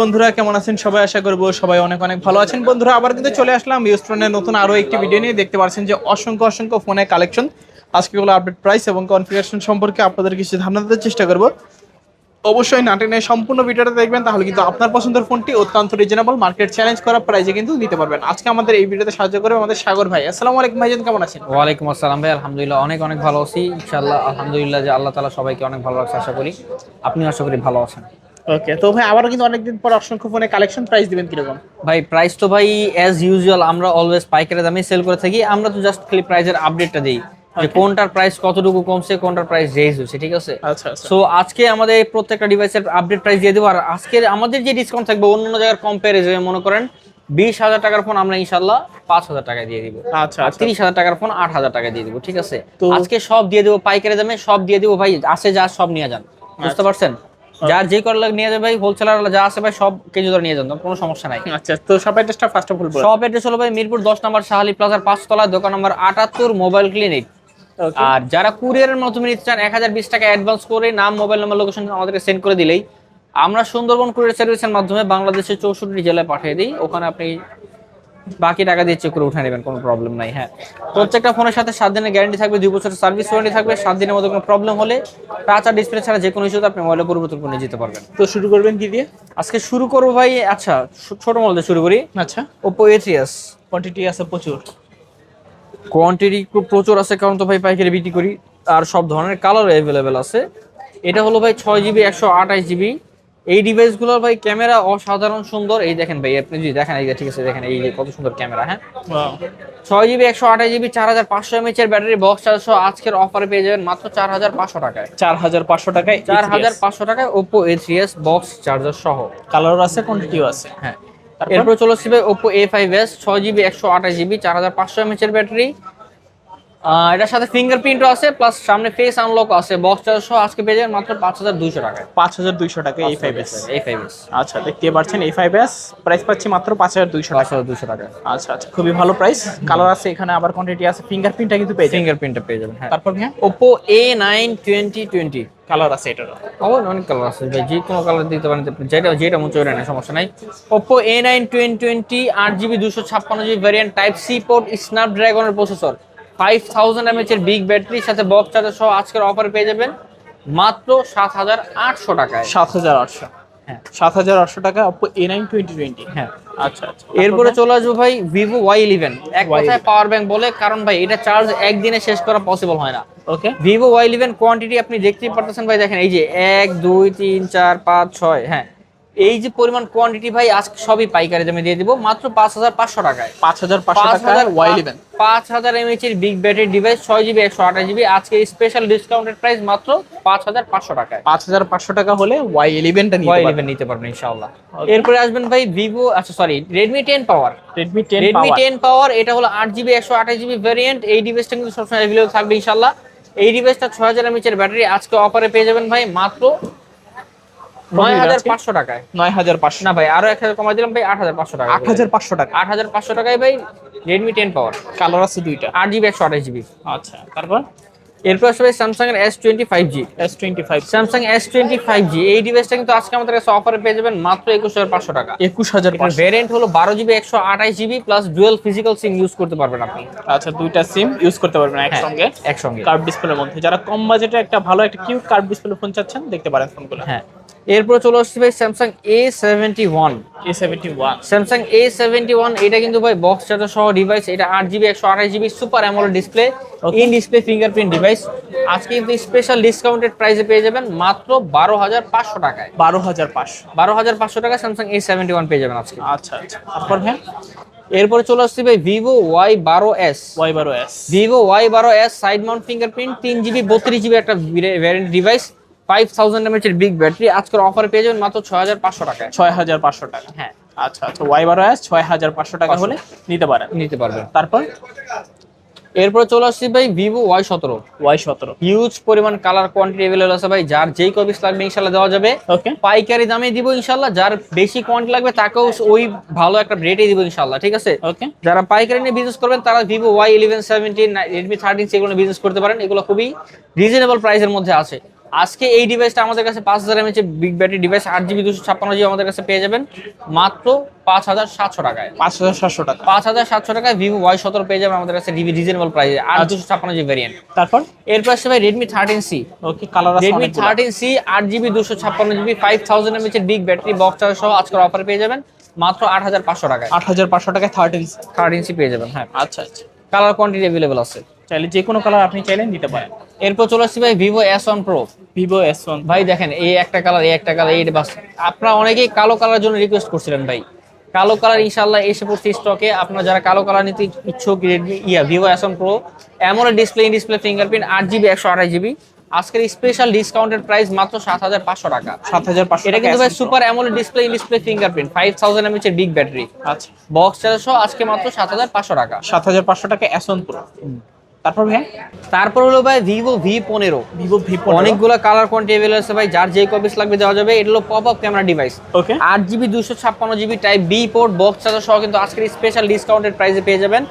বন্ধুরা, কেমন আছেন সবাই? আশা করব সবাই অনেক অনেক ভালো আছেন। বন্ধুরা, আবার কিন্তু চলে আসলাম ইউস্ট্রনের নতুন আরও একটি ভিডিও নিয়ে। দেখতে পাচ্ছেন যে অসংখ্য অসংখ্য ফোনের কালেকশন আজকে গুলো আপডেট প্রাইস এবং কনফিগারেশন সম্পর্কে আপনাদের কিছু ধারণা দেওয়ার চেষ্টা করব। অবশ্যই নাটেনে সম্পূর্ণ ভিডিওটা দেখবেন, তাহলে কিন্তু আপনার পছন্দের ফোনটি অত্যন্ত রিজনেবল মার্কেট চ্যালেঞ্জ করা প্রাইসে কিন্তু নিতে পারবেন। আজকে আমাদের এই ভিডিওতে সাহায্য করবে আমাদের সাগর ভাই। আসসালামু আলাইকুম ভাইজান, কেমন আছেন? ওয়ালাইকুম আসসালাম ভাই, আলহামদুলিল্লাহ অনেক অনেক ভালো আছি। ইনশাআল্লাহ, আলহামদুলিল্লাহ যে আল্লাহ তালা সবাইকে অনেক ভালো রাখছে, আশা করি। আপনি আশা করি ভালো আছেন। ওকে তো ভাই আবারও কিন্তু অনেকদিন পর অসংখ্য ফোনে কালেকশন প্রাইস দিবেন কীরকম? ভাই প্রাইস তো ভাই অ্যাজ ইউজুয়াল আমরা অলওয়েজ পাইকারি দামে সেল করে থাকি। আমরা তো জাস্ট খালি প্রাইসের আপডেটটা দিই। যে কোনটার প্রাইস কতটুকু কমছে কোনটার প্রাইস রেজ হচ্ছে ঠিক আছে? আচ্ছা আচ্ছা। সো আজকে আমাদের প্রত্যেকটা ডিভাইসের আপডেট প্রাইস দিয়ে দেবো। আর আজকের আমাদের যে ডিসকাউন্ট থাকবে অন্য অন্য জায়গার কম্পারিজনে মনে করেন বিশ হাজার টাকার ফোন আমরা ইনশাল্লাহ পাঁচ হাজার টাকায় দিয়ে দিব। আচ্ছা আচ্ছা। তিরিশ হাজার টাকার ফোন আট হাজার টাকায় দিয়ে দিব ঠিক আছে? আজকে সব দিয়ে দেবো পাইকারি দামে সব দিয়ে দেবো ভাই আসে যা সব নিয়ে যান। বুঝতে পারছেন? যার যে কর নিয়ে যাবে ভাই হোলসেলার যা আছে ভাই সব কেজি ধরে নিয়ে যান কোনো সমস্যা নাই। আচ্ছা তো সব অ্যাড্রেসটা ফার্স্ট অফ অল সব অ্যাড্রেস হলো ভাই মিরপুর দশ নম্বর শাহালি প্লাজার পাঁচতলা দোকান নম্বর আটাত্তর মোবাইল ক্লিনিক আর যারা কুরিয়ারের মাধ্যমে নিতে চান এক হাজার বিশ টাকা অ্যাডভান্স করে নাম মোবাইল নাম্বার লোকেশন আমাদেরকে সেন্ড করে দিলেই আমরা সুন্দরবন কুরিয়ার সার্ভিসের মাধ্যমে বাংলাদেশের চৌষট্টি জেলায় পাঠিয়ে দিই। ওখানে আপনি বাকি টাকা দিয়ে চেক করে উঠে নেবেন কোনো প্রবলেম নাই হ্যাঁ। প্রত্যেকটা ফোনের সাথে সাত দিনের গ্যারান্টি থাকবে দুই বছরের সার্ভিস ওয়ারেন্টি থাকবে সাত দিনের মধ্যে কোনো প্রবলেম হলে টাচ আর ডিসপ্লে ছাড়া যে কোনো ইস্যুতে আপনি মোবাইলে পরিবর্তন করে নিয়ে যেতে পারবেন। তো শুরু করবেন কি দিয়ে? আজকে শুরু করব ভাই আচ্ছা ছোট মডেল দিয়ে শুরু করি। আচ্ছা। Oppo A three S quantity আছে প্রচুর। কোয়ান্টিটি খুব প্রচুর আছে কারণ তো ভাই পাইকারি বিক্রি করি আর সব ধরনের কালার অ্যাভেলেবেল আছে। এটা হলো ভাই ছয় জিবি একশো আঠাশ জিবি এই ডিভাইসগুলোর ভাই ক্যামেরা অসাধারণ সুন্দর। এই দেখেন ভাই আপনি যদি দেখেন এই যে ঠিক আছে দেখেন এই যে কত সুন্দর ক্যামেরা হ্যাঁ. ছয় জিবি একশো আঠাশ জিবি চার হাজার পাঁচশো এমএচ এর ব্যাটারি বক্স চারশো আজকের অফারে পেয়ে যাবেন মাত্র চার হাজার পাঁচশো টাকায়। চার হাজার পাঁচশো টাকায় চার হাজার পাঁচশো টাকায় Oppo A three S box charger সহ। কালার আছে কোয়ান্টিটিও আছে। হ্যাঁ? এরপর চলে আসবে ওপো এ ফাইভ এস ছয় জিবি একশো আঠাশ জিবি চার হাজার পাঁচশো এমএচ এর ব্যাটারি। এটার সাথে ফিঙ্গারপ্রিন্টও আছে প্লাস সামনে ফেস আনলক আছে বক্স সহ আজকে পেয়ে যাবেন মাত্র পাঁচ হাজার দুইশো টাকায়। পাঁচ হাজার দুইশো টাকা এই five S A five S আচ্ছা দেখতে পাচ্ছেন এই ফাইভ এস প্রাইস পাচ্ছি মাত্র পাঁচ হাজার দুইশো পাঁচ টাকা হাজার দুইশো টাকা আচ্ছা আচ্ছা খুবই ভালো প্রাইস কালার আছে এখানে আবার কোয়ান্টিটি আছে ফিঙ্গারপ্রিন্টটা কিন্তু পেয়ে যাবেন। ফিঙ্গারপ্রিন্টটা পেয়ে যাবেন হ্যাঁ। তারপর হ্যাঁ Oppo A nine twenty twenty colour আছে এটারও অবশ্যই অনেক কালার আছে ভাই যে কোনো কালার দিতে পারেন আপনি যেটা যেটা মন চলে না সমস্যা নাই। Oppo A nine twenty twenty আট জিবি দুশো ছাপ্পান্ন GB variant type C port স্ন্যাপড্রাগনের processor five thousand mAh এর বিগ ব্যাটারির সাথে বক্স চার্জার সহ আজকের অফার পেয়ে যাবেন মাত্র সাত হাজার আটশো টাকায়। সাত হাজার আটশো। হ্যাঁ। সাত হাজার আটশো টাকা Oppo A nine twenty twenty হ্যাঁ। আচ্ছা আচ্ছা। এরপরে চলে আসব ভাই ভিভো ওয়াই ইলেভেন এক কথায় পাওয়ার ব্যাংক বলে কারণ ভাই এটা চার্জ একদিনে শেষ করা পসিবল হয় না। Okay Vivo Y eleven quantity আপনি দেখতেই পারতেছেন ভাই দেখেন এই যে এক দুই তিন চার পাঁচ ছয় হ্যাঁ। এই যে পরিমাণ কোয়ান্টিটি ভাই আজকে সবই পাইকারি দামে দিয়ে দিব। মাত্র পাঁচ হাজার পাঁচশো টাকায়। পাঁচ হাজার পাঁচশো পাঁচ টাকা হাজার ওয়াই ইলেভেন পাঁচ হাজার এমএচ এর বিগ ব্যাটারি ডিভাইস ছয় জিবি একশো আঠাশ জিবি আজকে স্পেশাল ডিসকাউন্টেড প্রাইস মাত্র পাঁচ হাজার পাঁচশো টাকায়। পাঁচ হাজার পাঁচশো টাকা হলে ওয়াই ইলেভেনটা নিতে ওয়াই পারবেন। ইলেভেন নিতে পারবেন ইনশাআল্লাহ. এরপরে আসবেন ভাই ভিভো আচ্ছা sorry Redmi ten power Redmi ten Redmi ten power এটা হলো আট জিবি একশো আঠাশ জিবি ভ্যারিয়েন্ট এই ডিভাইসটা কিন্তু সবসময় অ্যাভেলেবল থাকবে ইনশাল্লাহ এই ডিভাইসটা ছয় হাজার এমএচ এর ব্যাটারি আজকে অফারে পেয়ে যাবেন ভাই মাত্র নয় হাজার পাঁচশো টাকায়। নয় হাজার পাঁচশো। না ভাই আরও এক হাজার কমাই দিলাম ভাই আট হাজার পাঁচশো টাকা আট হাজার পাঁচশো টাকা। আট হাজার পাঁচশো টাকায় ভাই রেডমি টেন পাওয়ার কালার আছে দুইটা। আট জিবি একশো আঠাশ জিবি আচ্ছা তারপর? এরপর আসবে স্যামসাং এর S twenty five G S twenty five Samsung S twenty five G এই ডিভাইসটা কিন্তু আজকে আমাদের কাছে অফারে পেয়ে যাবেন মাত্র একুশ হাজার পাঁচশো টাকা। একুশ হাজার ভ্যারিয়েন্ট হলো বারো জিবি একশো আঠাশ GB plus dual physical SIM use করতে পারবেন আপনি। আচ্ছা দুইটা সিম ইউজ করতে পারবেন একসঙ্গে। একসঙ্গে। কার্ভ ডিসপ্লের মধ্যে। যারা কম বাজেটে একটা ভালো একটা কিউট কার্ভ ডিসপ্লে ফোন চাচ্ছেন দেখতে পারেন ফোনগুলো হ্যাঁ। এরপর চলে আসছে ভাই Samsung A seventy one A seventy one Samsung A seventy one এটা কিন্তু ভাই বক্স চার্জার সহ ডিভাইস এটা আট জিবি একশো আঠাশ GB super AMOLED display in display fingerprint device আজকে কিন্তু স্পেশাল ডিসকাউন্টেড প্রাইসে পেয়ে যাবেন মাত্র বারো হাজার পাঁচশো টাকায়। বারো হাজার পাঁচশো। বারো হাজার পাঁচশো টাকা স্যামসাং এ সেভেন্টি ওয়ান পেয়ে যাবেন আজকে। আচ্ছা আচ্ছা। তারপর হ্যাঁ এরপরে চলে আসছে ভাই ভিভো ওয়াই বারো এস ওয়াই বারো এস ভিভো ওয়াই বারো এস সাইড মাউন্ট ফিঙ্গারপ্রিন্ট তিন জিবি বত্রিশ জিবি একটা variant device five thousand big battery আজকের অফার পেয়ে যাবেন মাত্র ছয় হাজার পাঁচশো টাকায়। ছয় হাজার পাঁচশো টাকা। হ্যাঁ। আচ্ছা আচ্ছা ওয়াই বারো এস ছয় হাজার পাঁচশো টাকা হলে নিতে পারেন। নিতে পারবেন। তারপর? এরপরে চলে আসছি ভাই ভিভো ওয়াই সতেরো। ওয়াই সতেরো। হিউজ পরিমাণ কালার কোয়ান্টিটি অ্যাভেলেবল আছে ভাই যার যেই কপিস লাগবে ইনশাল্লাহ দেওয়া যাবে। ওকে পাইকারি দামে দিব ইনশাল্লাহ যার বেশি কোয়ান্টিটি লাগবে তাকেও ওই ভালো একটা রেটে দিব ইনশাল্লাহ ঠিক আছে? ওকে যারা পাইকারি নিয়ে বিজনেস করবেন তারা Vivo Y eleven seventeen Redmi thirteen সেগুলো বিজনেস করতে পারেন। এগুলো খুবই রিজনেবল প্রাইসের মধ্যে আছে। আজকে এই ডিভাইসটা আমাদের কাছে পাঁচ হাজার এমএচ বিগ ব্যাটারি ডিভাইস আট জিবি দুশো ছাপ্পান্ন জিবি আমাদের কাছে পেয়ে যাবেন। মাত্র পাঁচ হাজার সাতশো টাকায়। পাঁচ হাজার সাতশো টাকা। পাঁচ হাজার সাতশো টাকায় ভিভো ওয়াই সতেরো পেয়ে যাবেন আমাদের কাছে রিজনেবল প্রাইসে আট দুশো ছাপ্পান্ন জিবি ভ্যারিয়েন্ট তারপর? এরপর আসছে ভাই Redmi thirteen C okay colour Redmi thirteen C আট জিবি দুশো ছাপ্পান্ন জিবি ফাইভ থাউজেন্ড এমএচ এর বিগ ব্যাটারি বক্স চার্জ সহ আজকের অফার পেয়ে যাবেন। মাত্র আট হাজার পাঁচশো টাকায়। আট হাজার পাঁচশো টাকায় থার্টিন থার্টিন সি পেয়ে যাবেন হ্যাঁ। আচ্ছা আচ্ছা। কালার কোয়ান্টিটি অ্যাভেলেবল আছে। চাইলে যে কোনো কালার আপনি চাইলে নিতে পারেন। এরপর চলে আসছি ভাই Vivo S one pro Vivo S one ভাই দেখেন এই একটা কালার এই একটা কালার এই বাস আপনারা অনেকেই কালো কালার জন্য রিকোয়েস্ট করছিলেন ভাই। কালো কালার ইনশাল্লাহ এসে পড়ছে স্টকে আপনারা যারা কালো কালার নিতে ইচ্ছুক রেডমি ইয়া ভিভো এস ওয়ান প্রো এমন ডিসপ্লে ইন ডিসপ্লে ফিঙ্গারপ্রিন্ট আট জিবি একশো আঠাশ জিবি আজকের স্পেশাল ডিসকাউন্টের প্রাইস মাত্র সাত হাজার পাঁচশো টাকা। সাত হাজার পাঁচশো এটা কিন্তু ভাই super AMOLED display display fingerprint five thousand mAh এর বিগ ব্যাটারি আচ্ছা। বক্স চার্জ আজকে মাত্র সাত হাজার পাঁচশো টাকা। সাত হাজার পাঁচশো টাকা ওয়ান প্রো তারপর ভাই? তারপর হলো ভাই ভিভো ভি পনেরো। ভিভো ভি অনেকগুলো কালার কোয়ান্টি অ্যাভেলেবল আছে ভাই যার যে কপিস লাগবে দেওয়া যাবে এটা হলো pop up camera device okay আট জিবি দুশো ছাপ্পান্ন GB type B port box charger সহ কিন্তু আজকের স্পেশাল ডিসকাউন্টেড প্রাইসে পেয়ে যাবেন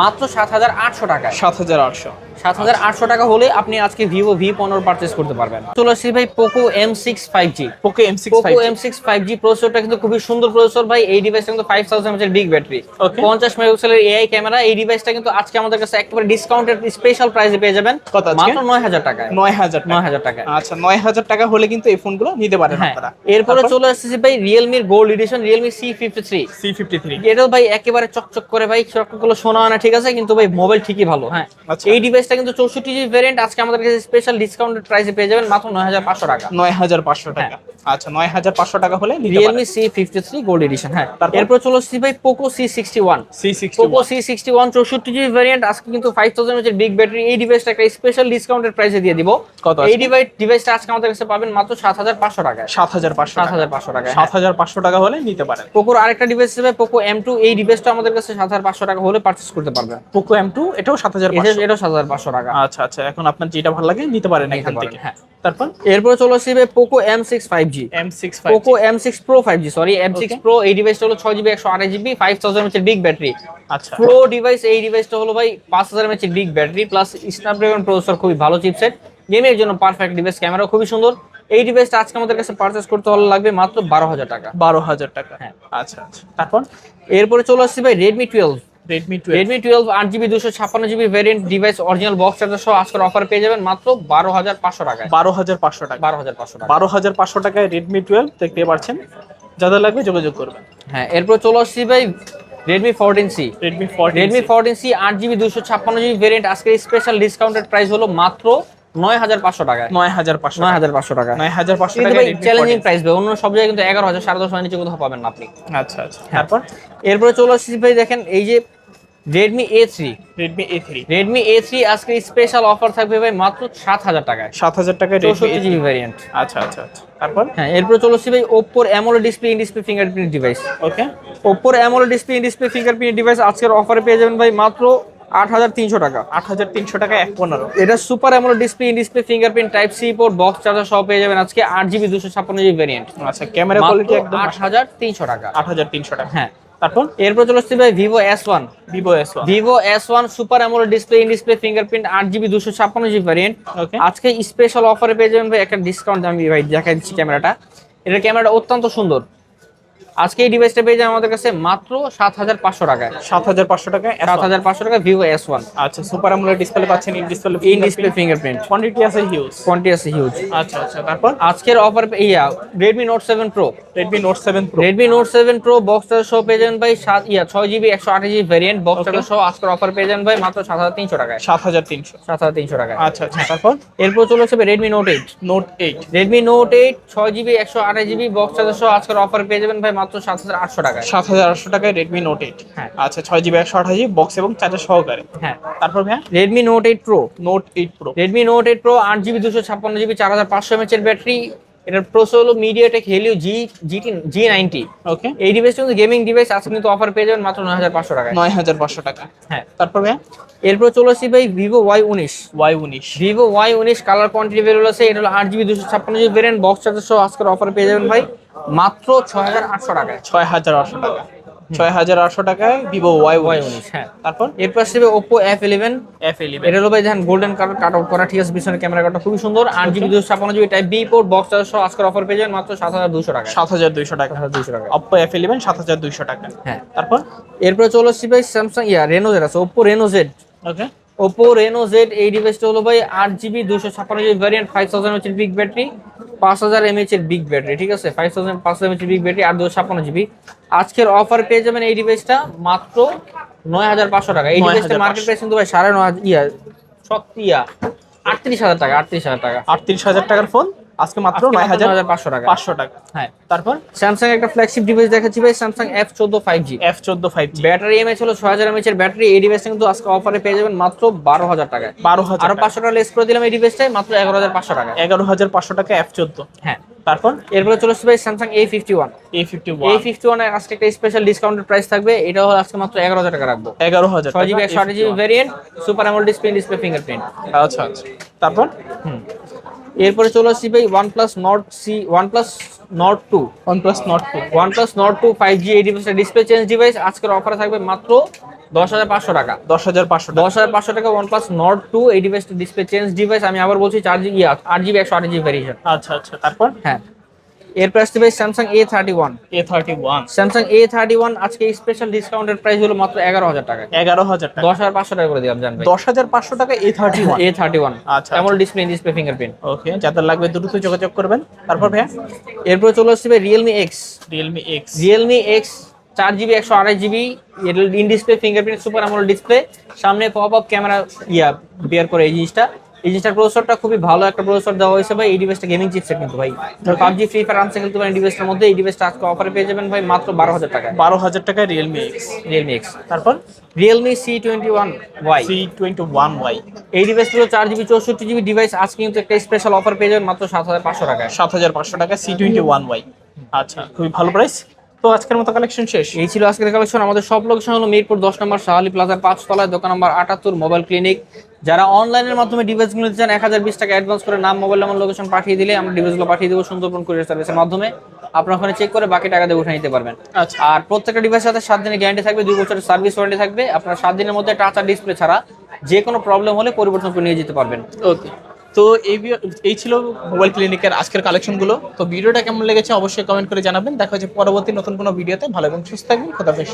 মাত্র সাত হাজার আটশো টাকায়। সাত হাজার আটশো। সাত হাজার আটশো টাকা হলে আপনি আজকে ভিভো ভি পনেরো পারচেস করতে পারবেন। চলে আসছি ভাই Poco M six five G Poco M six Poco M six five G প্রসেসরটা কিন্তু খুবই সুন্দর প্রসেসর ভাই এই ডিভাইসটা কিন্তু ফাইভ থাউজেন্ড এর বিগ ব্যাটারি পঞ্চাশ মেগাপিক্সেলের এআই ক্যামেরা এই ডিভাইসটা কিন্তু আজকে আমাদের কাছে একেবারে ডিসকাউন্টেড স্পেশাল প্রাইসে পেয়ে যাবেন। কত মাত্র নয় হাজার টাকায়। নয় হাজার নয় হাজার টাকায়। আচ্ছা নয় হাজার টাকা হলে কিন্তু এই ফোনগুলো নিতে পারেন হ্যাঁ। আপনারা। এরপরে চলে আসতেছি ভাই রিয়েলমির gold edition Realme C fifty three C fifty three এটাও ভাই একেবারে চকচক করে ভাই চকচকগুলো শোনা হয় না ঠিক আছে? কিন্তু ভাই মোবাইল ঠিকই ভালো হ্যাঁ। এই এই ডিভাইসটা কিন্তু চৌষট্টি জিবি ভেরিয়েন্ট আজকে আমাদের কাছে স্পেশাল ডিসকাউন্টেড প্রাইসে পেয়ে যাবেন মাত্র নয় হাজার পাঁচশো টাকা। নয় হাজার পাঁচশো টাকা। আচ্ছা নয় হাজার পাঁচশো টাকা হলে Realme C fifty three gold edition হ্যাঁ? এরপর চলে ভাই C sixty one C sixty Poco C sixty one চৌষট্টি জিবি ভ্যারিয়েন্ট আজকে কিন্তু ফাইভ থাউজেন্ড হচ্ছে বিগ ব্যাটারি এই ডিভাইসটা একটা স্পেশাল ডিসকাউন্টেড প্রাইসে দিয়ে দিব। কত এই ডিভাইস ডিভাইসটা আজকে আমাদের কাছে পাবেন মাত্র সাত হাজার পাঁচশো টাকায়। সাত হাজার পাঁচশো সাত টাকা হাজার পাঁচশো টাকায় সাত হাজার পাঁচশো টাকা হলে নিতে পারেন। পোকোর আরেকটা ডিভাইস পোকো এম টু এই ডিভাইসটা আমাদের কাছে সাত হাজার পাঁচশো টাকা হলে পারচেস করতে পারবেন। পোকো এম টু এটাও সাত হাজার এটা এটাও সাত হাজার পাঁচশো টাকা। আচ্ছা আচ্ছা এখন আপনার যেটা ভালো লাগে নিতে পারেন এখান থেকে। হ্যাঁ। তারপর? এরপরে চলে আসবে Poco M six five G M six Poco M six Pro five G sorry M six Pro এই ডিভাইসটা হলো ছয় জিবি একশো আঠাশ জিবি ফাইভ থাউজেন্ড হচ্ছে বিগ ব্যাটারি আচ্ছা। প্রো ডিভাইস এই ডিভাইসটা হলো ভাই পাঁচ হাজার mAh big battery plus Snapdragon processor খুবই ভালো চিপসেট গেমের জন্য পারফেক্ট ডিভাইস ক্যামেরা খুবই সুন্দর। এই ডিভাইসটা আজকে আমাদের কাছে পারচেস করতে হলে লাগবে মাত্র বারো হাজার টাকা। বারো হাজার টাকা। হ্যাঁ। আচ্ছা আচ্ছা। তারপর? এরপরে চলে আসছে ভাই Redmi twelve Redmi twelve Redmi twelve আট জিবি দুশো ছাপ্পান্ন GB variant device original box charger সহ আজকের অফার পেয়ে যাবেন মাত্র বারো হাজার পাঁচশো টাকায়। বারো হাজার পাঁচশো টাকা বারো হাজার পাঁচশো টাকা বারো হাজার পাঁচশো টাকায় রেডমি টুয়েলভ দেখতে পাচ্ছেন। যাদের লাগবে যোগাযোগ করবেন। হ্যাঁ এরপর চলে আসছি ভাই Redmi fourteen C Redmi fourteen Redmi fourteen C আট জিবি দুশো ছাপ্পান্ন জিবি ভ্যারিয়েন্ট আজকে স্পেশাল ডিসকাউন্টেড প্রাইস হলো মাত্র নয় হাজার পাঁচশো টাকায়। নয় হাজার পাঁচশো নয় হাজার পাঁচশো টাকা নয় হাজার পাঁচশো টাকা চ্যালেঞ্জিং প্রাইস ভাই অন্য সব জায়গায় কিন্তু এগারো হাজার সাড়ে দশ হাজার নিচে কোথাও পাবেন না আপনি। আচ্ছা আচ্ছা। তারপর এরপরে চলে আসছি ভাই দেখেন এই যে Redmi A three Redmi A three Redmi A three আজকে স্পেশাল অফার থাকবে ভাই মাত্র সাত হাজার টাকায়। সাত হাজার টাকায় রেডমি চৌষট্টি জিবি ভ্যারিয়েন্ট আচ্ছা আচ্ছা আচ্ছা। তারপর? হ্যাঁ এরপরে চলে আসছি ভাই ওপ্পোর display in display fingerprint device okay ওপ্পোর AMOLED display in display fingerprint device আজকের অফারে পেয়ে যাবেন ভাই মাত্র আট হাজার তিনশো টাকা। আট হাজার তিনশো টাকা এক পনেরো। এটা super display in display fingerprint type C port box charger সহ পেয়ে যাবেন আজকে আট জিবি দুশো ছাপ্পান্ন জিবি ভ্যারিয়েন্ট আচ্ছা ক্যামেরা কোয়ালিটি একদম আট হাজার তিনশো টাকা। আট হাজার তিনশো টাকা। হ্যাঁ। তারপর? এরপর চলে আসছে ভাই Vivo S one Vivo S one Vivo S one super AMOLED display in display fingerprint আট জিবি দুশো ছাপ্পান্ন জিবি ভ্যারিয়েন্ট আজকে স্পেশাল অফারে পেয়ে যাবেন ভাই একটা ডিসকাউন্ট আমি ভাই দেখা দিচ্ছি ক্যামেরাটা এটার ক্যামেরাটা অত্যন্ত সুন্দর। আজকে এই ডিভাইসটা পেয়ে যাবেন আমাদের কাছে মাত্র সাত হাজার পাঁচশো টাকায়। সাত হাজার পাঁচশো টাকা সাত হাজার পাঁচশো টাকা ভিভো এস ওয়ান আচ্ছা সুপার আমোলেড ডিসপ্লে পাচ্ছেন in display in display fingerprint quantity আছে হিউজ কোয়ান্টি আছে হিউজ আচ্ছা আচ্ছা তারপর? আজকের অফার ইয়া Redmi Note seven Pro Redmi Note seven Pro Redmi Note seven Pro box charger সহ পেয়ে যাবেন ভাই সাত ইয়া ছয় জিবি একশো আঠাশ GB variant box Okay. Charger সহ আজকের অফার পেয়ে যাবেন ভাই মাত্র সাত হাজার তিনশো টাকায়। সাত হাজার তিনশো। সাত হাজার তিনশো টাকায়। আচ্ছা আচ্ছা তারপর? এরপর চলে আসবে Redmi Note eight Note eight Redmi Note eight ছয় জিবি একশো আঠাশ জিবি বক্স চার্জার সহ আজকের অফার পেয়ে যাবেন ভাই মাত্র সাত হাজার আটশো টাকা সাত হাজার আটশো টাকায় রেডমি নোট এইট হ্যাঁ। আচ্ছা ছয় জিবি একশো আঠাশ জিবি বক্স এবং চার্জার সহকারে। হ্যাঁ। তারপর ভাইয়া? Redmi Note eight Pro Note eight Pro Redmi Note eight Pro আট জিবি দুশো ছাপ্পান্ন জিবি চার হাজার পাঁচশো এমএচ এর ব্যাটারি এটার প্রসেসর হলো MediaTek Helio G GT G ninety okay এই ডিভাইস কিন্তু গেমিং ডিভাইস আজকে কিন্তু অফার পেয়ে যাবেন মাত্র নয় হাজার পাঁচশো টাকা নয় হাজার পাঁচশো টাকা। হ্যাঁ। তারপর ভাই এরপর চলে আসি ভাই ভিভো ওয়াই উনিশ। ওয়াই উনিশ। ভিভো ওয়াই উনিশ কালার কোয়ান্টিটি বেরোল আছে এটা হলো আট জিবি দুশো ছাপ্পান্ন জিবি ভেরিয়েন্ট বক্স চার্জার সহ আজকের অফার পেয়ে যাবেন ভাই মাত্র ছয় হাজার আটশো টাকায়। ছয় হাজার আটশো টাকা। ছয় হাজার আটশো টাকায় ভিভো ওয়াই ওয়াই উনিশ হ্যাঁ। তারপর? এরপর আসবে Oppo F eleven F eleven এটা হলো ভাই দেখেন গোল্ডেন কালার কাট আউট করা ঠিক আছে? পিছনে ক্যামেরা কাটা খুবই সুন্দর। আট জিবি দুশো ছাপান্ন GB type B port box চারশো আজকের অফার পেয়ে যাবেন মাত্র সাত হাজার দুশো টাকা সাত হাজার দুইশো টাকা। দুশো টাকা ওপো এফ ইলেভেন সাত হাজার দুইশো টাকা। হ্যাঁ। তারপর? এরপরে চলে আসছি ভাই স্যামসাং ইয়া রেনো জেড আছে। Oppo Reno Z okay Oppo Reno Z এই ডিভাইসটা হলো ভাই আট জিবি দুশো ছাপ্পান্ন GB variant five thousand mAh big battery পাঁচ হাজার এমএচ এর বিগ ব্যাটারি ঠিক আছে? ফাইভ থাউজেন্ড পাঁচ হাজার এমএচ বিগ ব্যাটারি আর দুশো ছাপ্পান্ন জিবি আজকের অফার পেয়ে যাবেন এই ডিভাইসটা মাত্র নয় হাজার পাঁচশো টাকা। এই 9,500 ডিভাইসটা মার্কেট প্রাইস কিন্তু ভাই সাড়ে নয় ইয়া সত্যি ইয়া আটত্রিশ হাজার টাকা আটত্রিশ হাজার টাকা। আটত্রিশ হাজার টাকার ফোন আজকে মাত্র নয় হাজার পাঁচশো টাকা। পাঁচশো টাকা। হ্যাঁ। তারপর? স্যামসাং একটা ফ্ল্যাগশিপ ডিভাইস দেখাচ্ছি ভাই স্যামসাং এফ চোদ্দ ফাইভ জি এফ চোদ্দ ফাইভ জি ব্যাটারি এমএচ হলো ছয় হাজার এমএচ এর ব্যাটারি এই ডিভাইসটা কিন্তু আজকে অফারে পেয়ে যাবেন মাত্র বারো হাজার টাকায়। বারো হাজার আরও পাঁচশো টাকা লেস করে দিলাম এই ডিভাইসটাই মাত্র এগারো হাজার পাঁচশো টাকা এগারো হাজার পাঁচশো টাকা এফ চোদ্দ। হ্যাঁ। তারপর? এরপরে চলে আসবে Samsung A fifty one A fifty A fifty one আজকে একটা স্পেশাল ডিসকাউন্টেড প্রাইস থাকবে এটা হলো আজকে মাত্র এগারো হাজার টাকা রাখব। এগারো হাজার ছয় জিবি একশো আট GB variant super AMOLED display display fingerprint আচ্ছা আচ্ছা। তারপর? এরপরে চলে আসছি ভাই OnePlus Nord C OnePlus Nord two OnePlus Nord two five G এই ডিভাইসটা ডিসপ্লে চেঞ্জ ডিভাইস আজকের অফারে থাকবে মাত্র দশ হাজার পাঁচশো টাকা। দশ হাজার পাঁচশো দশ হাজার পাঁচশো টাকা ওয়ান প্লাস নট টু এই ডিভাইসটা ডিসপ্লে চেঞ্জ ডিভাইস আমি আবার বলছি চার জিবি আট জিবি একশো আট জিবি ভ্যারিয়েশন আচ্ছা আচ্ছা তারপর? হ্যাঁ। এরপর আসতে ভাই Samsung A thirty one A thirty one Samsung A thirty one আজকে স্পেশাল ডিসকাউন্টের প্রাইস হলো মাত্র এগারো হাজার টাকা। এগারো হাজার দশ হাজার পাঁচশো টাকা করে দিলাম জান দশ হাজার পাঁচশো টাকা A thirty one A thirty one আচ্ছা। এমন ডিসপ্লে ডিসপ্লে ফিঙ্গারপ্রিন্ট ওকে যাদের লাগবে দ্রুত যোগাযোগ করবেন। তারপর ভাইয়া? এরপর চলে আসছে Realme X Realme X Realme X চার জিবি একশো আড়াই GB in display fingerprint super AMOLED display সামনে পপ আপ ক্যামেরা ইয়া বিয়ার করে এই জিনিসটা। এই জিনিসটার প্রসেসরটা খুবই ভালো একটা প্রসেসর দেওয়া হয়েছে ভাই এই ডিভাইসটা গেমিং চিপসেট কিন্তু ভাই। পাবজি ফ্রি ফায়ার আনসে খেলতে পারেন ডিভাইসটার মধ্যে এই ডিভাইসটা আজকে অফারে পেয়ে যাবেন ভাই মাত্র বারো হাজার টাকা বারো হাজার টাকা রিয়েলমি এক্স রিয়েলমি এক্স তারপর? Realme C twenty one Y C twenty one Y এই ডিভাইসগুলো চার জিবি চৌষট্টি জিবি ডিভাইস আজকে কিন্তু একটা স্পেশাল অফার পেয়ে যাবেন মাত্র সাত হাজার পাঁচশো টাকায়। সাত হাজার পাঁচশো টাকা সি টোয়েন্টি ওয়ান ওয়াই আচ্ছা খুবই ভালো প্রাইস তো আজকের মতো কালেকশন শেষ। এই ছিল আজকের কালেকশন আমাদের সব লোকেশন হলো মিরপুর দশ নম্বর শাহালি প্লাজার পাঁচ তলায় দোকান নম্বর আটাত্তর মোবাইল ক্লিনিক যারা অনলাইনের মাধ্যমে ডিভাইসগুলো নিতে চান এক হাজার বিশ টাকা অ্যাডভান্স করে নাম মোবাইল নাম্বার লোকেশন পাঠিয়ে দিলে আমরা ডিভাইসগুলো পাঠিয়ে দেবো সুন্দরবন কুরিয়ার সার্ভিসের মাধ্যমে। আপনার ওখানে চেক করে বাকি টাকা দিয়ে উঠে নিতে পারবেন। আচ্ছা। আর প্রত্যেকটা ডিভাইসের সাথে সাত দিনের গ্যারান্টি থাকবে দুই বছরের সার্ভিস ওয়ারেন্টি থাকবে। আপনার সাত দিনের মধ্যে টাচ আর ডিসপ্লে ছাড়া যে কোনো প্রবলেম হলে পরিবর্তন করে নিয়ে যেতে পারবেন। ওকে। তো এই এই ছিল মোবাইল ক্লিনিকের আজকের কালেকশনগুলো তো ভিডিওটা কেমন লেগেছে অবশ্যই কমেন্ট করে জানাবেন। দেখা হচ্ছে পরবর্তী নতুন কোনো ভিডিওতে ভালো এবং সুস্থ থাকবেন। খোদাফেজ